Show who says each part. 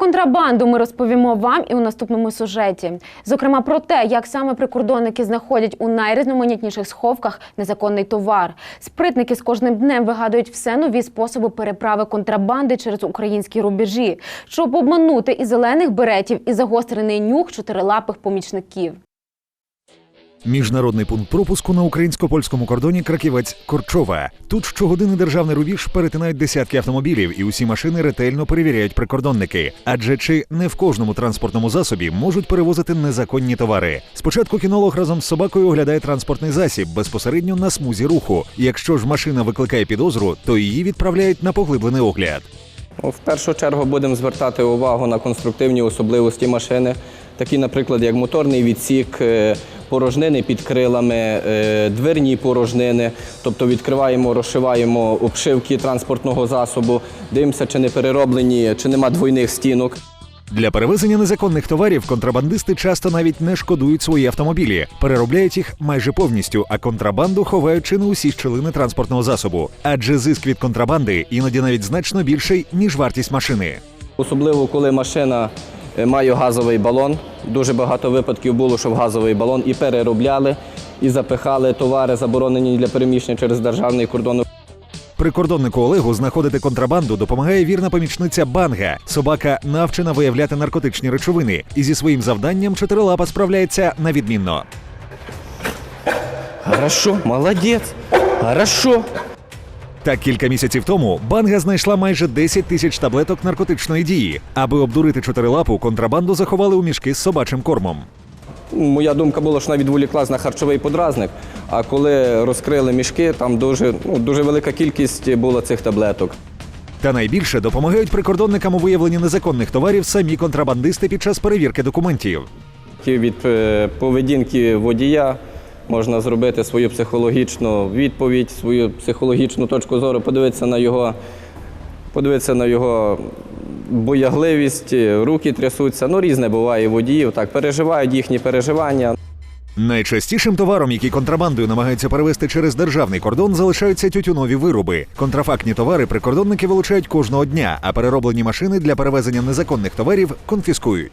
Speaker 1: контрабанду ми розповімо вам і у наступному сюжеті. Зокрема, про те, як саме прикордонники знаходять у найрізноманітніших сховках незаконний товар. Спритники з кожним днем вигадують все нові способи переправи контрабанди через українські рубежі, щоб обманути і зелених беретів, і загострений нюх чотирилапих помічників.
Speaker 2: Міжнародний пункт пропуску на українсько-польському кордоні Краківець Корчова. Тут щогодини державний рубіж перетинають десятки автомобілів, і усі машини ретельно перевіряють прикордонники. Адже чи не в кожному транспортному засобі можуть перевозити незаконні товари. Спочатку кінолог разом з собакою оглядає транспортний засіб безпосередньо на смузі руху. Якщо ж машина викликає підозру, то її відправляють на поглиблений огляд.
Speaker 3: В першу чергу будемо звертати увагу на конструктивні особливості машини, такі, наприклад, як моторний відсік, е, порожнини під крилами, е, дверні порожнини. Тобто відкриваємо, розшиваємо обшивки транспортного засобу, дивимося, чи не перероблені, чи нема двойних стінок.
Speaker 2: Для перевезення незаконних товарів контрабандисти часто навіть не шкодують свої автомобілі, переробляють їх майже повністю, а контрабанду ховають чи не усі щілини транспортного засобу. Адже зиск від контрабанди іноді навіть значно більший ніж вартість машини.
Speaker 3: Особливо, коли машина е, має газовий балон. Дуже багато випадків було, що в газовий балон і переробляли, і запихали товари, заборонені для переміщення через державний кордон.
Speaker 2: Прикордоннику Олегу знаходити контрабанду допомагає вірна помічниця Банга. Собака навчена виявляти наркотичні речовини, і зі своїм завданням чотирилапа справляється на відмінно.
Speaker 3: Хорошо, молодець, хорошо.
Speaker 2: Так кілька місяців тому банга знайшла майже 10 тисяч таблеток наркотичної дії. Аби обдурити чотирилапу, контрабанду заховали у мішки з собачим кормом.
Speaker 3: Моя думка була, що вона відволіклась на харчовий подразник. А коли розкрили мішки, там дуже, ну, дуже велика кількість була цих таблеток.
Speaker 2: Та найбільше допомагають прикордонникам у виявленні незаконних товарів самі контрабандисти під час перевірки документів.
Speaker 3: Від е, поведінки водія можна зробити свою психологічну відповідь, свою психологічну точку зору, подивитися на його, подивитися на його боягливість, руки трясуться. Ну, різне буває водіїв, так, переживають їхні переживання.
Speaker 2: Найчастішим товаром, який контрабандою намагаються перевести через державний кордон, залишаються тютюнові вироби. Контрафактні товари прикордонники вилучають кожного дня, а перероблені машини для перевезення незаконних товарів конфіскують.